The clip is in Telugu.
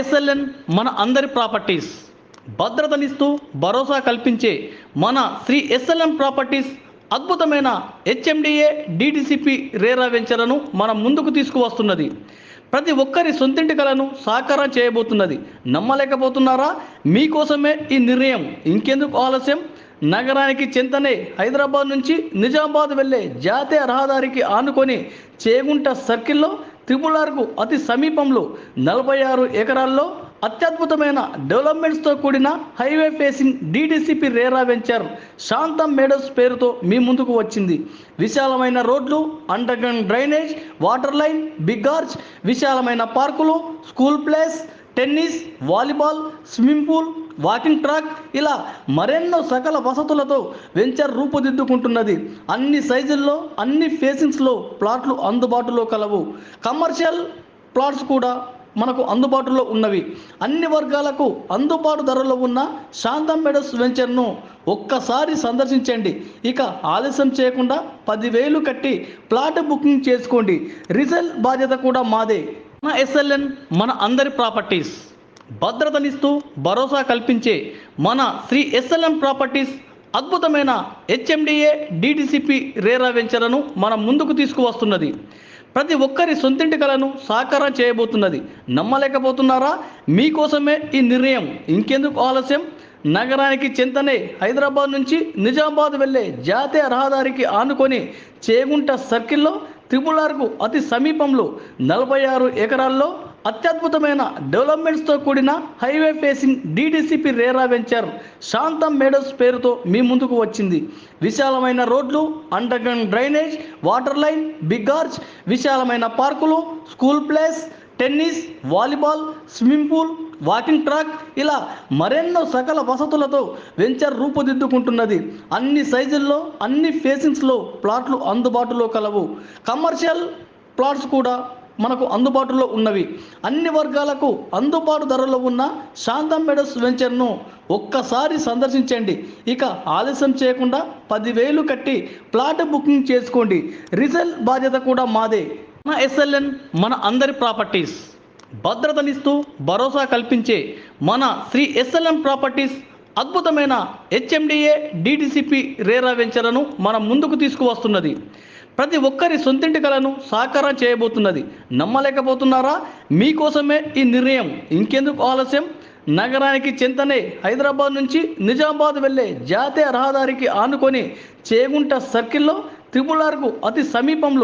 ఎస్ఎల్ఎన్ మన అందరి ప్రాపర్టీస్. భద్రతనిస్తూ భరోసా కల్పించే మన శ్రీ ఎస్ఎల్ఎన్ ప్రాపర్టీస్ అద్భుతమైన హెచ్ఎండిఏ డిటిసిపి రేరా వెంచర్లను మన ముందుకు తీసుకువస్తున్నది. ప్రతి ఒక్కరి సొంతింటి కలను సాకారం చేయబోతున్నది. నమ్మలేకపోతున్నారా? మీకోసమే ఈ నిర్ణయం. ఇంకెందుకు ఆలస్యం? నగరానికి చెంతనే హైదరాబాద్ నుంచి నిజామాబాద్ వెళ్ళే జాతీయ రహదారికి ఆనుకొని చేగుంట సర్కిల్లో త్రిపుల్ ఆర్కు అతి సమీపంలో నలభై ఆరు ఎకరాల్లో అత్యద్భుతమైన డెవలప్మెంట్స్తో కూడిన highway facing DTCP RERA venture Shantam meadows పేరుతో మీ ముందుకు వచ్చింది. విశాలమైన రోడ్లు underground drainage water line big arch విశాలమైన పార్కులు school place tennis volleyball swimming pool walking track ఇలా మరెన్నో సకల వసతులతో వెంచర్ రూపుదిద్దుకుంటున్నది. అన్ని సైజుల్లో అన్ని ఫేసింగ్స్లో ప్లాట్లు అందుబాటులో కలవు. కమర్షియల్ ప్లాట్స్ కూడా మనకు అందుబాటులో ఉన్నవి. అన్ని వర్గాలకు అందుబాటు ధరలో ఉన్న శాంతం మెడస్ వెంచర్ను ఒక్కసారి సందర్శించండి. ఇక ఆలస్యం చేయకుండా పదివేలు కట్టి ప్లాట్ బుకింగ్ చేసుకోండి. రిజల్ బాధ్యత కూడా మాదే. మన ఎస్ఎల్ఎన్ మన అందరి ప్రాపర్టీస్. భద్రతనిస్తూ భరోసా కల్పించే మన శ్రీ ఎస్ఎల్ఎం ప్రాపర్టీస్ అద్భుతమైన హెచ్ఎండిఏ డిటిసిపి రేరా వెంచర్లను మన ముందుకు తీసుకువస్తున్నది. ప్రతి ఒక్కరి సొంతింటి కలను సాకారం చేయబోతున్నది. నమ్మలేకపోతున్నారా? మీకోసమే ఈ నిర్ణయం. ఇంకెందుకు ఆలస్యం? నగరానికి చింతనే హైదరాబాద్ నుంచి నిజామాబాద్ వెళ్ళే జాతీయ రహదారికి ఆనుకొని చేగుంట సర్కిల్లో త్రిపుల్ ఆర్కు అతి సమీపంలో నలభై ఆరు ఎకరాల్లో అత్యద్భుతమైన డెవలప్మెంట్స్తో కూడిన highway facing DTCP RERA venture Shantam meadows పేరుతో మీ ముందుకు వచ్చింది. విశాలమైన రోడ్లు underground drainage water line big arch విశాలమైన పార్కులు school place tennis volleyball swimming pool walking track ఇలా మరెన్నో సకల వసతులతో వెంచర్ రూపుదిద్దుకుంటున్నది. అన్ని సైజుల్లో అన్ని ఫేసింగ్స్లో ప్లాట్లు అందుబాటులో కలవు. కమర్షియల్ ప్లాట్స్ కూడా మనకు అందుబాటులో ఉన్నవి. అన్ని వర్గాలకు అందుబాటు ధరలో ఉన్న శాంతం మెడస్ వెంచర్ను ఒక్కసారి సందర్శించండి. ఇక ఆలస్యం చేయకుండా పదివేలు కట్టి ప్లాట్ బుకింగ్ చేసుకోండి. రిజల్ బాధ్యత కూడా మాదే. మన ఎస్ఎల్ఎన్ మన అందరి ప్రాపర్టీస్. భద్రతనిస్తూ భరోసా కల్పించే మన శ్రీ ఎస్ఎల్ఎన్ ప్రాపర్టీస్ అద్భుతమైన హెచ్ఎండిఏ డిటిసిపి రేరా వెంచర్లను మన ముందుకు తీసుకువస్తున్నది. ప్రతి ఒక్కరి సొంతింటి కలను సాకారం చేయబోతున్నది. నమ్మలేకపోతున్నారా? మీకోసమే ఈ నిర్ణయం. ఇంకెందుకు ఆలస్యం? నగరానికి చింతనే హైదరాబాద్ నుంచి నిజామాబాద్ వెళ్ళే జాతీయ రహదారికి ఆనుకొని చేగుంట సర్కిల్లో త్రిపులార్కు అతి సమీపంలో